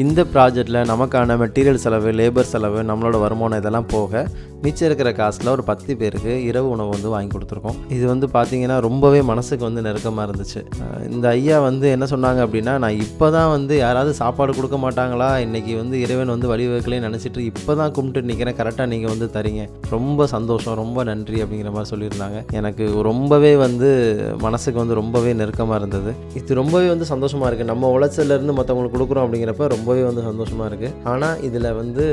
இந்த ப்ராஜெக்டில் நமக்கான மெட்டீரியல் செலவு லேபர் செலவு நம்மளோட வருமானம் இதெல்லாம் போக மிச்சம் இருக்கிற காசில் ஒரு பத்து பேருக்கு இரவு உணவு வந்து வாங்கி கொடுத்துருக்கோம். இது வந்து பார்த்திங்கன்னா ரொம்பவே மனசுக்கு வந்து நெருக்கமாக இருந்துச்சு. இந்த ஐயா வந்து என்ன சொன்னாங்க அப்படின்னா நான் இப்போ தான் வந்து யாராவது சாப்பாடு கொடுக்க மாட்டாங்களா? இன்றைக்கி வந்து இறைவன் வந்து வழிவகுக்கலையும் நினச்சிட்டு இப்போ தான் கும்பிட்டு நிற்கிறேன் கரெக்டாக நீங்கள் வந்து தரீங்க. ரொம்ப சந்தோஷம் ரொம்ப நன்றி அப்படிங்கிற மாதிரி சொல்லியிருந்தாங்க. எனக்கு ரொம்பவே வந்து மனசுக்கு வந்து ரொம்பவே நெருக்கமாக இருந்தது. இது ரொம்பவே வந்து சந்தோஷமாக இருக்குது நம்ம உழைச்சலேருந்து மற்றவங்களுக்கு கொடுக்குறோம் அப்படிங்கிறப்ப ரொம்ப ரொம்பவே வந்து சந்தோஷமாக இருக்குது ஆனால் இதில் வந்து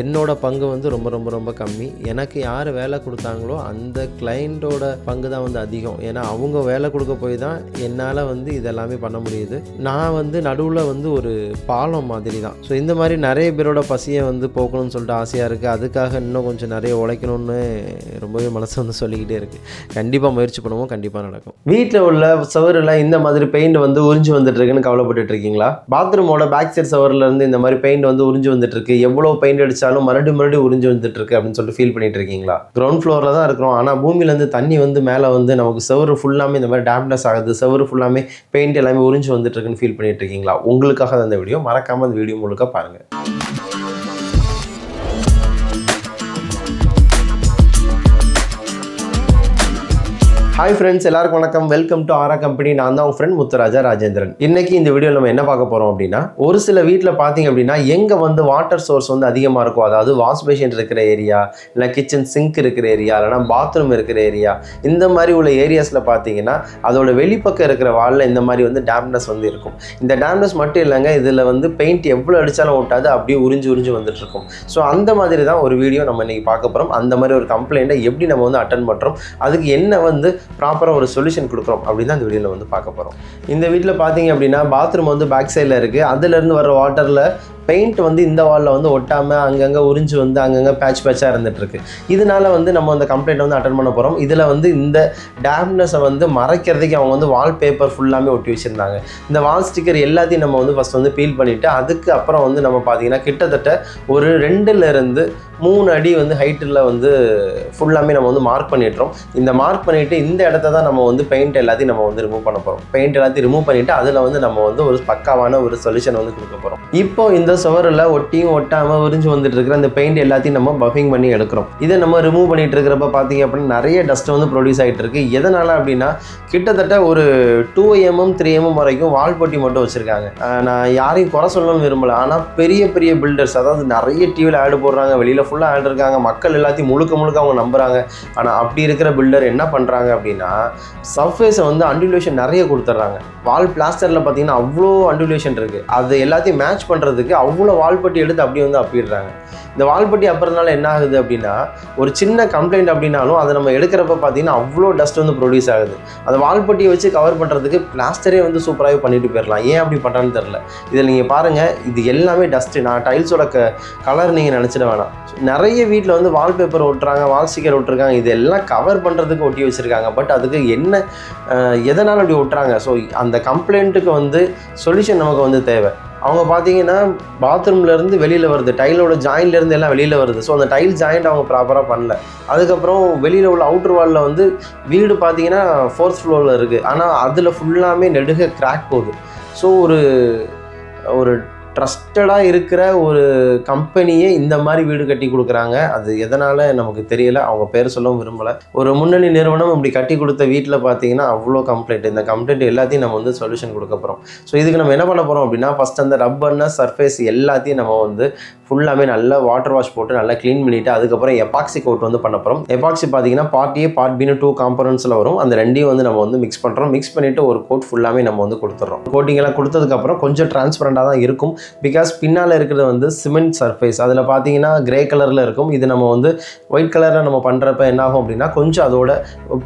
என்னோட பங்கு வந்து ரொம்ப ரொம்ப ரொம்ப கம்மி. எனக்கு யார் வேலை கொடுத்தாங்களோ அந்த கிளைண்ட்டோட பங்கு தான் வந்து அதிகம். ஏன்னா அவங்க வேலை கொடுக்க போய் தான் என்னால் வந்து இதெல்லாமே பண்ண முடியுது. நான் வந்து நடுவில் வந்து ஒரு பாலம் மாதிரி தான். ஸோ இந்த மாதிரி நிறைய பேரோட பசியை வந்து போக்கணும்னு சொல்லிட்டு ஆசையாக இருக்குது அதுக்காக இன்னும் கொஞ்சம் நிறைய உழைக்கணும்னு ரொம்பவே மனசு வந்து சொல்லிக்கிட்டே இருக்குது கண்டிப்பாக முயற்சி பண்ணுவோம். கண்டிப்பாக நடக்கும். வீட்டில் உள்ள சுவரில் இந்த மாதிரி பெயிண்ட் வந்து உறிஞ்சு வந்துட்டு இருக்குன்னு கவலைப்பட்டுட்டு இருக்கீங்களா? பாத்ரூமோட பேக் சைட் சவர் இருந்து இந்த மாதிரி பெயிண்ட் வந்து உறிஞ்சு வந்துட்டு இருக்கு எவ்வளோ பெயிண்ட் அடிச்சாலும் மறுபடியும் மறுபடியும் உறிஞ்சு வந்துட்டு இருக்கு அப்படின்னு சொல்லிட்டு ஃபீல் பண்ணிட்டு இருக்கீங்களா? கிரவுண்ட் ஃப்ளோரில் தான் இருக்கிறோம். ஆனால் பூமியிலேருந்து தண்ணி வந்து மேலே வந்து நமக்கு செவரு ஃபுல்லாமே இந்த மாதிரி டேம்னஸ் ஆகுது. செவரு ஃபுல்லாமே பெயிண்ட் எல்லாமே உறிஞ்சு வந்துட்டு இருக்குன்னு ஃபீல் பண்ணிட்டு இருக்கீங்களா? உங்களுக்காக தான் இந்த வீடியோ மறக்காம அந்த வீடியோ முழுக்க பாருங்க. ஹாய் ஃப்ரெண்ட்ஸ் எல்லாருக்கும் வணக்கம். வெல்கம் டு ஆரா கம்பெனி நான் தான் உங்கள் ஃப்ரெண்ட் முத்துராஜா ராஜேந்திரன். இன்னைக்கு இந்த வீடியோ நம்ம என்ன பார்க்க போகிறோம் அப்படின்னா ஒரு சில வீட்டில் பார்த்தீங்க அப்படின்னா எங்கே வந்து வாட்டர் சோர்ஸ் வந்து அதிகமாக இருக்கும் அதாவது வாஷ் பேஷன் இருக்கிற ஏரியா இல்லை கிச்சன் சிங்க் இருக்கிற ஏரியா இல்லைனா பாத்ரூம் இருக்கிற ஏரியா இந்த மாதிரி உள்ள ஏரியாஸில் பார்த்தீங்கன்னா அதோட வெளிப்பக்கம் இருக்கிற வாலில் இந்த மாதிரி வந்து டேம்னஸ் வந்து இருக்கும். இந்த டேம்னஸ் மட்டும் இல்லைங்க இதில் வந்து பெயிண்ட் எவ்வளோ அடித்தாலும் ஓட்டாது அப்படியே உறிஞ்சு உறிஞ்சு வந்துட்டு இருக்கும். ஸோ அந்த மாதிரி தான் ஒரு வீடியோ நம்ம இன்றைக்கி பார்க்க போகிறோம் அந்த மாதிரி ஒரு கம்ப்ளைண்ட்டை எப்படி நம்ம வந்து அட்டன் பண்ணுறோம் அதுக்கு என்ன வந்து ப்ராப்பராக ஒரு சொல்யூஷன் கொடுக்குறோம் அப்படின்னு தான் இந்த வீடியோவில் வந்து பார்க்க போகிறோம் இந்த வீட்டில் பார்த்தீங்க அப்படின்னா பாத்ரூம் வந்து பேக் சைடில் இருக்குது அதுலேருந்து வர வாட்டரில் பெயிண்ட் வந்து இந்த வாலில் வந்து ஒட்டாமல் அங்கங்கே உறிஞ்சு வந்து அங்கங்கே பேட்ச் பேட்சாக இருந்துகிட்ருக்கு இதனால் இதனால வந்து நம்ம அந்த கம்ப்ளைண்ட் வந்து அட்டன் பண்ண போகிறோம் இதில் வந்து இந்த டேம்னஸை வந்து மறைக்கிறதுக்கு அவங்க வந்து வால் பேப்பர் ஃபுல்லாமே ஒட்டி வச்சுருந்தாங்க. இந்த வால் ஸ்டிக்கர் எல்லாத்தையும் நம்ம வந்து ஃபஸ்ட் வந்து பீல் பண்ணிவிட்டு அதுக்கு அப்புறம் வந்து நம்ம பார்த்தீங்கன்னா கிட்டத்தட்ட ஒரு ரெண்டுலேருந்து மூணு அடி வந்து ஹைட்டில் வந்து ஃபுல்லாமே நம்ம வந்து மார்க் பண்ணிட்டுறோம். இந்த மார்க் பண்ணிவிட்டு இந்த இடத்த தான் நம்ம வந்து பெயிண்ட் எல்லாத்தையும் நம்ம வந்து ரிமூவ் பண்ண போகிறோம் பெயிண்ட் எல்லாத்தையும் ரிமூவ் பண்ணிவிட்டு அதில் வந்து நம்ம வந்து ஒரு பக்காவான ஒரு சொல்யூஷன் வந்து கொடுக்க போகிறோம் இப்போ இந்த சுவரில் ஒட்டியும் ஒட்டாமல் உறிஞ்சு வந்துட்டு இருக்கிற அந்த பெயிண்ட் எல்லாத்தையும் நம்ம பஃபிங் பண்ணி எடுக்கிறோம். இதை நம்ம ரிமூவ் பண்ணிட்டு இருக்கிறப்ப பார்த்தீங்க அப்படின்னா நிறைய டஸ்ட் வந்து ப்ரொடியூஸ் ஆகிட்டு இருக்கு. எதனால் அப்படின்னா கிட்டத்தட்ட ஒரு டூ எம்எம் த்ரீ எம்எம் வரைக்கும் வால் பொட்டி மட்டும் வச்சுருக்காங்க. நான் யாரையும் குறை சொல்லணும்னு விரும்பல. ஆனால் பெரிய பெரிய பில்டர்ஸ் அதாவது நிறைய டிவியில் ஆடு போடுறாங்க. வெளியில் ஃபுல்லாக ஆடு இருக்காங்க. மக்கள் எல்லாத்தையும் முழுக்க முழுக்க அவங்க நம்புகிறாங்க ஆனால் அப்படி இருக்கிற பில்டர் என்ன பண்ணுறாங்க அப்படின்னா சர்ஃபேஸை வந்து அண்டுலேஷன் நிறைய கொடுத்துட்றாங்க. வால் பிளாஸ்டரில் பார்த்தீங்கன்னா அவ்வளோ அண்டுலேஷன் இருக்குது அது எல்லாத்தையும் மேட்ச் பண்ணுறதுக்கு அவ்வளோ வால்பட்டி எடுத்து அப்படியே வந்து அப்பிடுறாங்க. இந்த வால்பட்டி அப்புறம்னால என்ன ஆகுது அப்படின்னா ஒரு சின்ன கம்ப்ளைண்ட் அப்படின்னாலும் அதை நம்ம எடுக்கிறப்ப பார்த்தீங்கன்னா அவ்வளோ டஸ்ட் வந்து ப்ரொடியூஸ் ஆகுது. அந்த வால்பட்டியை வச்சு கவர் பண்ணுறதுக்கு பிளாஸ்டரே வந்து சூப்பராகவே பண்ணிட்டு போயிடலாம் ஏன் அப்படி பண்ணுறான்னு தெரில இதில் நீங்கள் பாருங்கள் இது எல்லாமே டஸ்ட்டு நான் டைல்ஸோட க கலர் நீங்கள் நினச்சிட வேணாம். நிறைய வீட்டில் வந்து வால்பேப்பர் ஒட்டுறாங்க வால் ஸ்டிக்கர் ஒட்டுருக்காங்க இதெல்லாம் கவர் பண்ணுறதுக்கு ஒட்டி வச்சுருக்காங்க. பட் அதுக்கு என்ன எதனால் அப்படி ஒட்டுறாங்க? ஸோ அந்த கம்ப்ளைண்ட்டுக்கு வந்து சொல்யூஷன் நமக்கு வந்து தேவை. அவங்க பார்த்தீங்கன்னா பாத்ரூம்லேருந்து வெளியில் வருது. டைலோட ஜாயின்லேருந்து எல்லாம் வெளியில் வருது. ஸோ அந்த டைல் ஜாயிண்ட் அவங்க ப்ராப்பராக பண்ணல. அதுக்கப்புறம் வெளியில் உள்ள அவுட்டர் வாலில் வந்து வீடு பார்த்தீங்கன்னா ஃபோர்த் ஃப்ளோரில் இருக்குது ஆனால் அதில் ஃபுல்லாமே நெடுக கிராக் போகுது. ஸோ ஒரு ஒரு ட்ரஸ்டடாக இருக்கிற ஒரு கம்பெனியே இந்த மாதிரி வீடு கட்டி கொடுக்குறாங்க. அது எதனால் நமக்கு தெரியல. அவங்க பேர் சொல்லவும் விரும்பலை. ஒரு முன்னணி நிறுவனம் இப்படி கட்டி கொடுத்த வீட்டில் பார்த்தீங்கன்னா அவ்வளோ கம்ப்ளைண்ட் இந்த கம்ப்ளைண்ட் எல்லாத்தையும் நம்ம வந்து சொல்யூஷன் கொடுக்க போகிறோம் ஸோ இதுக்கு நம்ம என்ன பண்ண போகிறோம் அப்படின்னா ஃபஸ்ட் அந்த ரப்பர்னா சர்ஃபேஸ் எல்லாத்தையும் நம்ம வந்து ஃபுல்லாமே நல்லா வாட்டர் வாஷ் போட்டு நல்லா க்ளீன் பண்ணிவிட்டு அதுக்கப்புறம் எபாக்சி கோட் வந்து பண்ண போகிறோம் எபாக்சி பார்த்தீங்கன்னா பார்ட் ஏ பார்ட் பின்னு டூ காம்பனன்ஸில் வரும். அந்த ரெண்டையும் வந்து நம்ம வந்து மிக்ஸ் பண்ணுறோம் மிக்ஸ் பண்ணிவிட்டு ஒரு கோட் ஃபுல்லாமே நம்ம வந்து கொடுத்துட்றோம் கோட்டிங்கெல்லாம் கொடுத்ததுக்கப்புறம் கொஞ்சம் டிரான்ஸ்பரண்டாக தான் இருக்கும். பிகாஸ் பின்னால் இருக்கிறது வந்து சிமெண்ட் சர்ஃபேஸ் அதில் பார்த்தீங்கன்னா கிரே கலரில் இருக்கும். இது நம்ம வந்து ஒயிட் கலரில் நம்ம பண்ணுறப்ப என்ன ஆகும் அப்படின்னா கொஞ்சம் அதோட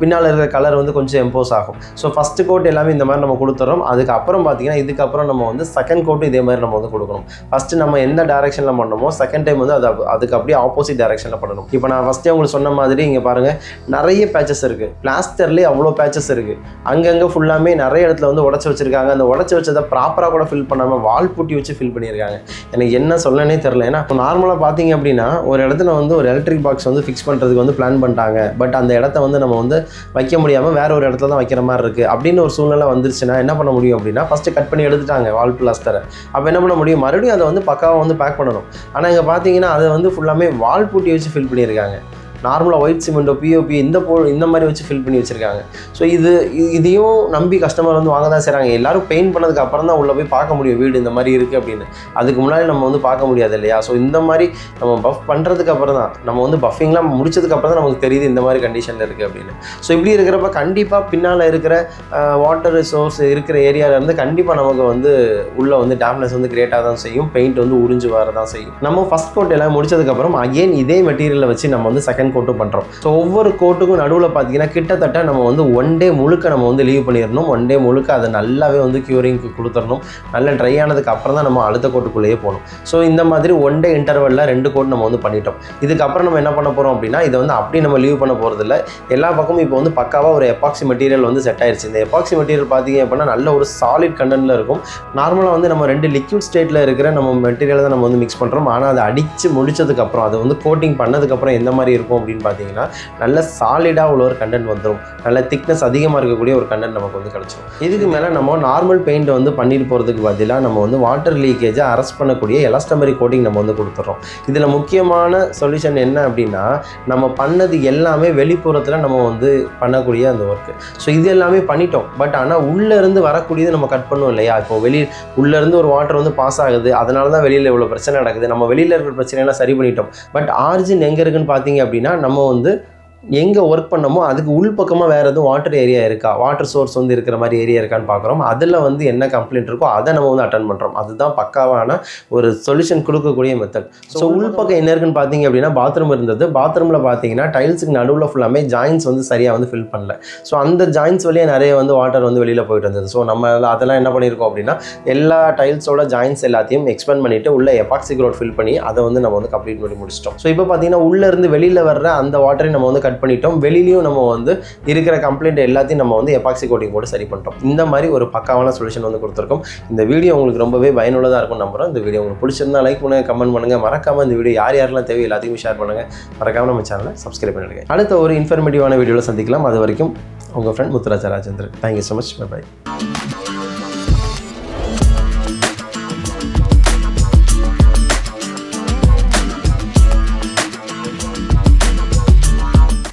பின்னால் இருக்கிற கலர் வந்து கொஞ்சம் எம்போஸ் ஆகும். ஸோ ஃபஸ்ட்டு கோட் எல்லாமே இந்த மாதிரி நம்ம கொடுத்துறோம். அதுக்கப்புறம் பார்த்தீங்கன்னா இதுக்கப்புறம் நம்ம வந்து செகண்ட் கோட்டும் இதே மாதிரி நம்ம வந்து கொடுக்கணும். ஃபஸ்ட்டு நம்ம எந்த டேரெக்ஷனில் பண்ணணுமோ செகண்ட் டைம் வந்து அது அதுக்கு அப்படியே ஆப்போசிட் டேரெக்ஷனில் பண்ணணும். இப்போ நான் ஃபஸ்ட்டே உங்களுக்கு சொன்ன மாதிரி இங்கே பாருங்கள் நிறைய பேச்சஸ் இருக்குது பிளாஸ்டர்லேயே அவ்வளோ பேச்சஸ் இருக்குது அங்கங்கே ஃபுல்லாமே நிறைய இடத்துல வந்து உடச்சி வச்சிருக்காங்க. அந்த உடச்சி வச்சதை ப்ராப்பராக கூட ஃபில் பண்ணாமல் வால் பூட்டி வச்சு ஃபில் ஃபீல் பண்ணியிருக்காங்க. எனக்கு என்ன சொல்லனே தெரில ஏன்னா இப்போ நார்மலாக பார்த்தீங்க அப்படின்னா ஒரு இடத்துல வந்து ஒரு எலக்ட்ரிக் பாக்ஸ் வந்து ஃபிக்ஸ் பண்ணுறதுக்கு வந்து பிளான் பண்ணிட்டாங்க. பட் அந்த இடத்த வந்து நம்ம வந்து வைக்க முடியாமல் வேற ஒரு இடத்துல தான் வைக்கிற மாதிரி இருக்குது அப்படின்னு ஒரு சூழ்நிலை வந்துருச்சுன்னா என்ன பண்ண முடியும் அப்படின்னா ஃபஸ்ட்டு கட் பண்ணி எடுத்துட்டாங்க வால் பிளாஸ்டரை அப்போ என்ன பண்ண முடியும்? மறுபடியும் அதை வந்து பக்காவாக வந்து பேக் பண்ணணும். ஆனால் இங்கே பார்த்தீங்கன்னா அதை வந்து ஃபுல்லாமே வால் பூட்டி வச்சு ஃபில் பண்ணியிருக்காங்க. நார்மலாக ஒயிட் சிமெண்ட்டோ பிஓபி இந்த போ இந்த மாதிரி வச்சு ஃபில் பண்ணி வச்சுருக்காங்க. ஸோ இது இதையும் நம்பி கஸ்டமர் வந்து வாங்க தான் செய்கிறாங்க எல்லோரும் பெயிண்ட் பண்ணதுக்கு அப்புறம் தான் உள்ளே போய் பார்க்க முடியும் வீடு இந்த மாதிரி இருக்குது அப்படின்னு. அதுக்கு முன்னாடி நம்ம வந்து பார்க்க முடியாது இல்லையா? ஸோ இந்த மாதிரி நம்ம பஃப் பண்ணுறதுக்கு அப்புறம் தான் நம்ம வந்து பஃபிங்லாம் முடிச்சதுக்கு அப்புறம் தான் நமக்கு தெரியுது இந்த மாதிரி கண்டிஷனில் இருக்குது அப்படின்னு. ஸோ இப்படி இருக்கிறப்ப கண்டிப்பாக பின்னால் இருக்கிற வாட்டர் ரிசோர்ஸ் இருக்கிற ஏரியால இருந்து கண்டிப்பாக நமக்கு வந்து உள்ளே வந்து டேம்னஸ் வந்து கிரியேட் ஆக தான் செய்யும். பெயிண்ட் வந்து உறிஞ்சு வர தான் செய்யும். நம்ம ஃபஸ்ட் கோட் எல்லாம் முடிச்சதுக்கப்புறம் அகெயின் இதே மெட்டீரியலை வச்சு நம்ம வந்து செகண்ட் கோட்டும் பண்ணுறோம் ஸோ ஒவ்வொரு கோட்டுக்கும் நடுவில் பார்த்தீங்கன்னா கிட்டத்தட்ட நம்ம வந்து ஒன் டே முழுக்க நம்ம வந்து லீவ் பண்ணிடணும் ஒன் டே முழுக்க அதை நல்லாவே வந்து க்யூரிங்க்கு கொடுத்துடணும் நல்லா ட்ரை ஆனதுக்கு அப்புறம் தான் நம்ம அடுத்த கோட்டுக்குள்ளேயே போகணும். ஸோ இந்த மாதிரி ஒன் டே இன்டர்வலில் ரெண்டு கோட் நம்ம வந்து பண்ணிட்டோம். இதுக்கப்புறம் நம்ம என்ன பண்ண போகிறோம் அப்படின்னா இதை வந்து அப்படி நம்ம லீவ் பண்ண போகிறதில்ல எல்லா பக்கமும் இப்போ வந்து பக்காவாக ஒரு எப்பாக்சி மெட்டீரியல் வந்து செட் ஆயிடுச்சு இந்த எப்பாக்சி மெட்டீரியல் பார்த்தீங்க அப்படின்னா நல்ல ஒரு சாலிட் கண்டென்ட்டில் இருக்கும். நார்மலாக வந்து நம்ம ரெண்டு லிக்விட் ஸ்டேட்டில் இருக்கிற நம்ம மெட்டீரியல் தான் நம்ம வந்து மிக்ஸ் பண்ணுறோம் ஆனால் அதை அடித்து முடிச்சதுக்கப்புறம் அதை வந்து கோட்டிங் பண்ணதுக்கப்புறம் எந்த மாதிரி இருக்கும்? அப்படின்னு பார்த்தீங்கன்னா நல்ல சாலிடாக உள்ள ஒரு கண்டென்ட் வந்துடும் நல்ல திக்னஸ் அதிகமாக இருக்கக்கூடிய ஒரு கண்டென்ட் நமக்கு வந்து கிடச்சிடும் இதுக்கு மேலே நம்ம நார்மல் பெயிண்ட் வந்து பண்ணிட்டு போகிறதுக்கு பதிலாக நம்ம வந்து வாட்டர் லீக்கேஜை அரெஸ்ட் பண்ணக்கூடிய எலாஸ்டமரி கோட்டிங் நம்ம வந்து கொடுத்துட்றோம் இதில் முக்கியமான சொல்யூஷன் என்ன அப்படின்னா நம்ம பண்ணது எல்லாமே வெளிப்புறத்தில் நம்ம வந்து பண்ணக்கூடிய அந்த ஒர்க்கு ஸோ இது எல்லாமே பண்ணிட்டோம். பட் ஆனால் உள்ளேருந்து வரக்கூடியது நம்ம கட் பண்ணுவோம் இல்லையா? இப்போ வெளி உள்ளேருந்து ஒரு வாட்டர் வந்து பாஸ் ஆகுது. அதனால தான் வெளியில் இவ்வளோ பிரச்சனை நடக்குது. நம்ம வெளியில் இருக்கிற பிரச்சனையெல்லாம் சரி பண்ணிட்டோம். பட் ஆரிஜின் எங்கே இருக்குன்னு பார்த்தீங்க அப்படின்னா அப்படின்னா நம்ம வந்து எங்கே ஒர்க் பண்ணமோ அதுக்கு உள்பக்கமாக வேறு எதுவும் வாட்டர் ஏரியா இருக்கா? வாட்டர் சோர்ஸ் வந்து இருக்கிற மாதிரி ஏரியா இருக்கான்னு பார்க்குறோம் அதில் வந்து என்ன கம்ப்ளைண்ட் இருக்கோ அதை நம்ம வந்து அட்டன் பண்ணுறோம் அதுதான் பக்காவான ஒரு சொல்யூஷன் கொடுக்கக்கூடிய மெத்தட் ஸோ உள்பக்கம் என்ன இருக்குன்னு பார்த்தீங்க அப்படின்னா பாத்ரூம் இருந்தது. பாத்ரூமில் பார்த்தீங்கன்னா டைல்ஸுக்கு நடுவில் ஃபுல்லாமே ஜாயின்ஸ் வந்து சரியாக வந்து ஃபில் பண்ணல. ஸோ அந்த ஜாயின்ஸ் வழியாக நிறைய வந்து வாட்டர் வந்து வெளியில் போயிட்டு இருந்தது. ஸோ நம்ம அதெல்லாம் என்ன பண்ணியிருக்கோம் அப்படின்னா எல்லா டைல்ஸோட ஜாயின்ஸ் எல்லாத்தையும் எக்ஸ்பெண்ட் பண்ணிட்டு உள்ள எபாக்சி க்ரோட் ஃபில் பண்ணி அதை வந்து நம்ம வந்து கம்ப்ளீட் பண்ணி முடிச்சிட்டோம். ஸோ இப்போ பார்த்தீங்கன்னா உள்ள இருந்து வெளியில் வர்ற அந்த வாட்டரையும் நம்ம வந்து கட் பண்ணிட்டோம். வெளிலையும் நம்ம வந்து இருக்கிற கம்ப்ளைண்ட் எல்லாத்தையும் நம்ம வந்து எபாக்சி கோட்டிங் போட்டு சரி பண்ணிட்டோம். இந்த மாதிரி ஒரு பக்காவான சொல்யூஷன் வந்து கொடுத்துருக்கோம். இந்த வீடியோ உங்களுக்கு ரொம்பவே பயனுள்ளதாக இருக்கும் நம்புகிறோம் இந்த வீடியோ உங்களுக்கு பிடிச்சிருந்தா லைக் பண்ணுங்க கமெண்ட் பண்ணுங்கள் மறக்காமல் இந்த வீடியோ யார் யாரெல்லாம் தேவை எல்லாத்தையும் ஷேர் பண்ணுங்கள் மறக்காமல் நம்ம சேனலை சப்ஸ்கிரைப் பண்ணிடுங்க. அடுத்த ஒரு இன்ஃபர்மேட்டிவான வீடியோவில் சந்திக்கலாம். அது வரைக்கும் உங்கள் friend Muthuraja Rajendran thank you so much bye